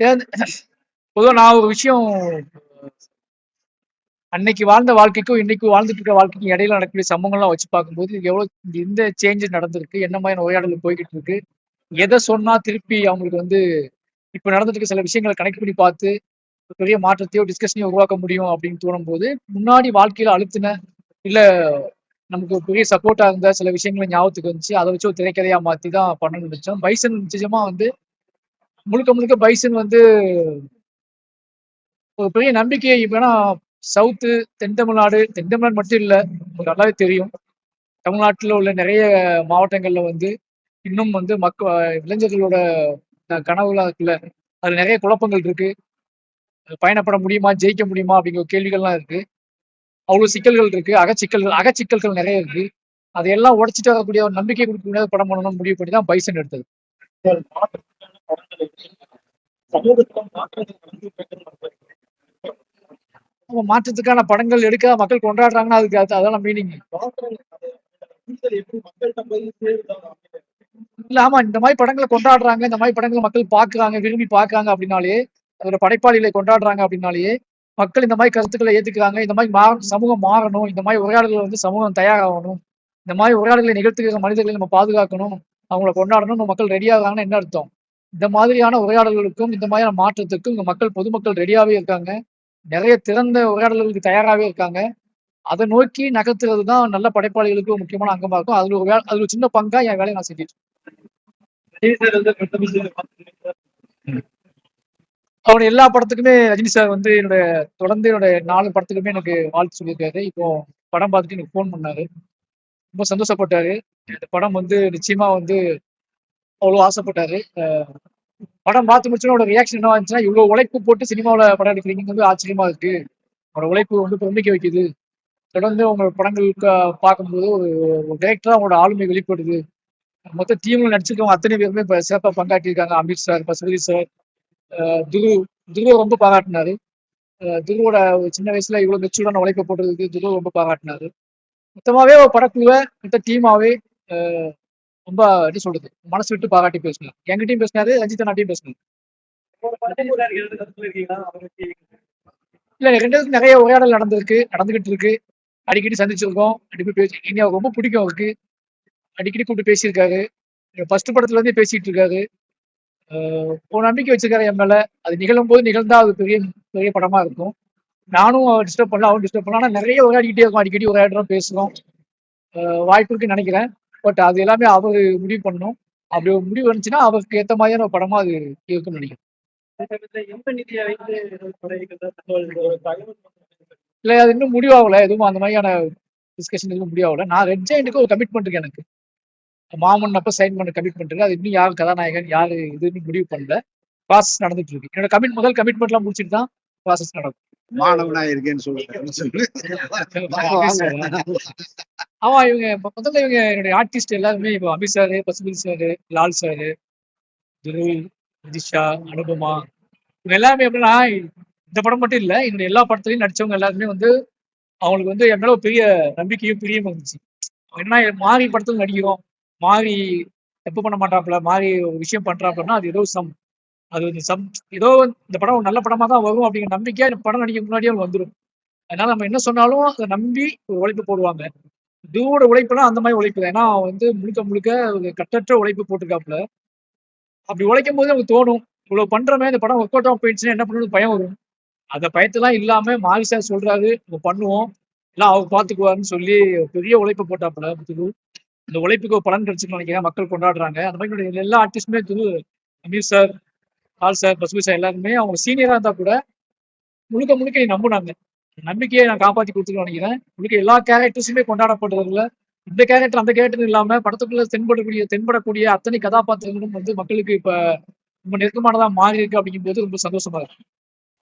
பொதுவாக நான் ஒரு விஷயம் அன்னைக்கு வாழ்ந்த வாழ்க்கைக்கும் இன்னைக்கு வாழ்ந்துட்டு இருக்க வாழ்க்கைக்கும் இடையில நடக்கக்கூடிய சம்பவங்கள்லாம் வச்சு பார்க்கும்போது எவ்வளோ எந்த சேஞ்சஸ் நடந்திருக்கு? என்ன மாதிரி உரையாடல் போய்கிட்டு இருக்கு? எதை சொன்னா திருப்பி அவங்களுக்கு வந்து இப்போ நடந்துட்டு இருக்க சில விஷயங்களை கனெக்ட் பண்ணி பார்த்து பெரிய மாற்றத்தையோ டிஸ்கஷனையோ உருவாக்க முடியும் அப்படின்னு தோணும் போது முன்னாடி வாழ்க்கையில அழுத்தின இல்ல நமக்கு பெரிய சப்போர்ட்டா இருந்த சில விஷயங்களை ஞாபகத்துக்கு வந்துச்சு அதை வச்சு ஒரு திரைக்கதையா மாத்தி தான் பண்ணணும்னு நினைச்சோம். பைசன் நிச்சயமா வந்து முழுக்க முழுக்க பைசன் வந்து ஒரு பெரிய நம்பிக்கையை இப்போனா சவுத்து தென் தமிழ்நாடு தென் தமிழ்நாடு மட்டும் இல்லை நல்லாவே தெரியும். தமிழ்நாட்டில் உள்ள நிறைய மாவட்டங்களில் வந்து இன்னும் வந்து மக்க இளைஞர்களோட கனவுலாம் இருக்குல்ல அதில் நிறைய குழப்பங்கள் இருக்கு. பயணப்பட முடியுமா ஜெயிக்க முடியுமா அப்படிங்கிற கேள்விகள்லாம் இருக்கு. அவ்வளோ சிக்கல்கள் இருக்கு. அகச்சிக்கல்கள் அகச்சிக்கல்கள் நிறைய இருக்கு. அதையெல்லாம் உடைச்சிட்டு வரக்கூடிய ஒரு நம்பிக்கை கொடுக்கக்கூடிய படம் பண்ணணும்னு முடிவு பண்ணி தான் பைசன் எடுத்தது. நம்ம மாற்றத்துக்கான படங்கள் எடுக்க மக்கள் கொண்டாடுறாங்கன்னா அதுக்கு அது அதெல்லாம் மீனிங் இல்ல ஆமா இந்த மாதிரி படங்களை கொண்டாடுறாங்க இந்த மாதிரி படங்களை மக்கள் பாக்குறாங்க விரும்பி பாக்குறாங்க அப்படின்னாலே அதோட படைப்பாளிகளை கொண்டாடுறாங்க அப்படின்னாலேயே மக்கள் இந்த மாதிரி கருத்துக்களை ஏத்துக்கிறாங்க இந்த மாதிரி மாற சமூகம் மாறணும் இந்த மாதிரி உரையாடல்கள் வந்து சமூகம் தயாராகணும் இந்த மாதிரி உரையாடல்களை நிகழ்த்துகிற மனிதர்களை நம்ம பாதுகாக்கணும் அவங்கள கொண்டாடணும் மக்கள் ரெடியாகிறாங்கன்னு என்ன அர்த்தம்? இந்த மாதிரியான உரையாடல்களுக்கும் இந்த மாதிரியான மாற்றத்துக்கும் இங்கே மக்கள் பொதுமக்கள் ரெடியாகவே இருக்காங்க. நிறைய திறந்த உரையாடல்களுக்கு தயாராகவே இருக்காங்க. அதை நோக்கி நகர்த்துறது தான் நல்ல படைப்பாளிகளுக்கு ஒரு முக்கியமான அங்கமாக இருக்கும் அதில் ஒரு அதில் ஒரு சின்ன பங்கா என் வேலையை நான் செஞ்சுட்டு அவன் எல்லா படத்துக்குமே ரஜினி சார் வந்து என்னோட தொடர்ந்து என்னோட நாலு படத்துக்குமே எனக்கு வாழ்த்து சொல்லியிருக்காரு. இப்போ படம் பார்த்துட்டு எனக்கு ஃபோன் பண்ணாரு. ரொம்ப சந்தோஷப்பட்டாரு. இந்த படம் வந்து நிச்சயமா வந்து அவ்வளோ ஆசைப்பட்டாரு. படம் பார்த்து முடிச்சோட ரியாக்ஷன் என்ன இருந்துச்சுன்னா இவ்வளோ உழைப்பு போட்டு சினிமாவில் படம் எடுக்கிறீங்க. வந்து ஆச்சரியமா இருக்கு. அவரோட உழைப்பு வந்து பிரமிக்க வைக்குது. தொடர்ந்து உங்களோட படங்களுக்கு பார்க்கும்போது ஒரு டைரக்டரா அவங்களோட ஆளுமை வெளிப்படுது. மொத்த டீம்ல நடிச்சிருக்கவங்க அத்தனை பேருமே இப்போ சிறப்பாக பங்காற்றிருக்காங்க. அமித் சார் பசுபதி சார் துரு துருவ ரொம்ப பாராட்டினாரு. துருவோட சின்ன வயசுல இவ்வளோ மெச்சூரான உழைப்பை போட்டதுக்கு துருவ ரொம்ப பாராட்டினாரு. மொத்தமாவே ஒரு படக்குழுவை மொத்த டீமாவே ரொம்ப எப்படி சொல்றது மனசு விட்டு பாராட்டி பேசணும். எங்கிட்டையும் பேசினாரு ரஞ்சித் நாட்டையும் பேசணும். இல்ல ரெண்டு நிறைய உரையாடல் நடந்திருக்கு நடந்துகிட்டு இருக்கு. அடிக்கடி சந்திச்சிருக்கோம். அடிக்கடி பேசி இனி அவர் ரொம்ப பிடிக்கும் அவருக்கு. அடிக்கடி கூப்பிட்டு பேசியிருக்காரு. ஃபர்ஸ்ட் படத்துல இருந்தே பேசிட்டு இருக்காரு. ஒரு நம்பிக்கை வச்சிருக்காரு என் மேல. அது நிகழும் போது நிகழ்ந்தா அது பெரிய பெரிய படமா இருக்கும். நானும் அவர் டிஸ்டர்ப் பண்ணல அவன் டிஸ்டர்ப் பண்ணல. ஆனால் நிறைய உரையாடிக்கிட்டே இருக்கும். அடிக்கடி உரையாடுறோம் பேசுறோம். வாய்ப்பு இருக்குன்னு நினைக்கிறேன். பட் அது எல்லாமே அவர் முடிவு பண்ணணும். அப்படி ஒரு முடிவு வந்துச்சுன்னா அவருக்கு ஏற்ற மாதிரியான படமா அது இருக்குன்னு நினைக்கிறேன். இல்ல அது இன்னும் முடிவாகல. எதுவும் அந்த மாதிரியான டிஸ்கஷன் எதுவும் முடிவாகல. நான் ரெட் ஜெயின்ட்டுக்கு ஒரு கமிட்மெண்ட் இருக்கு எனக்கு. மாமன் அப்ப சைன் பண்ண கமிட்மெண்ட் இருக்கு. அது இன்னும் யார் கதாநாயகன் யாரு இதுன்னு முடிவு பண்ணல. ப்ராசஸ் நடந்துட்டு இருக்கு. என்னோட கமிட் முதல் கமிட்மெண்ட்லாம் முடிச்சுட்டு தான் ப்ராசஸ் நடக்கும். மாணவனா இருக்கேன்னு சொல்லுங்க. ஆமா இவங்க இப்போ முதல்ல இவங்க என்னுடைய ஆர்டிஸ்ட் எல்லாருமே இப்போ Abhi sir Pasupathi sir Lal sir துரு விதிஷா அனுபமா இவங்க எல்லாருமே எப்படின்னா இந்த படம் மட்டும் இல்லை என்னுடைய எல்லா படத்துலையும் நடிச்சவங்க எல்லாருமே வந்து அவங்களுக்கு வந்து என் மேல ஒரு பெரிய நம்பிக்கையும் பிரியமும் இருந்துச்சு. என்ன மாறி படத்துல நடிக்கிறோம். மாறி தப்பு பண்ண மாட்டாப்புல மாறி ஒரு விஷயம் பண்றாப்புலன்னா அது ஏதோ சம் அது வந்து சம் ஏதோ இந்த படம் ஒரு நல்ல படமா தான் வரும் அப்படிங்கிற நம்பிக்கையாக இந்த படம் நடிக்க முன்னாடியே வந்துடும் அதனால நம்ம என்ன சொன்னாலும் அதை நம்பி ஒரு உழைப்பு போடுவாங்க. இதுவோட உழைப்புலாம் அந்த மாதிரி உழைப்பு ஏன்னா வந்து முழுக்க முழுக்க ஒரு கட்டற்ற உழைப்பு போட்டிருக்காப்புல. அப்படி உழைக்கும் போது நமக்கு தோணும் இவ்வளவு பண்றமே இந்த படம் ஒர்க் அவுட் போயிடுச்சுன்னா என்ன பண்ணணும்னு பயம் வரும். அந்த பயத்தெல்லாம் இல்லாம மாரி சார் சொல்றாரு நம்ம பண்ணுவோம். எல்லாம் அவர் பாத்துக்குவாருன்னு சொல்லி பெரிய உழைப்பு போட்டாப்புல துரு இந்த உழைப்புக்கு பலன் கிடைச்சுன்னு நினைக்கிறேன். மக்கள் கொண்டாடுறாங்க. அந்த மாதிரி எல்லா ஆர்டிஸ்டுமே துரு. அமீர் சார் ஆல் சார் பசுபி சார் எல்லாருமே அவங்க சீனியரா இருந்தா கூட முழுக்க முழுக்க நீ நம்பினாங்க. நம்பிக்கையை நான் காப்பாத்தி கொடுத்துருக்கேன் நினைக்கிறேன். உங்களுக்கு எல்லா கேரக்டர்ஸுமே கொண்டாடப்படுறதுல இந்த கேரக்டர் அந்த கேரக்டர் இல்லாம படத்துக்குள்ள தென்படக்கூடிய தென்படக்கூடிய அத்தனை கதாபாத்திரங்களும் வந்து மக்களுக்கு இப்ப ரொம்ப நெருக்கமானதா மாறி இருக்கு அப்படிங்கும்போது ரொம்ப சந்தோஷமா இருக்கு.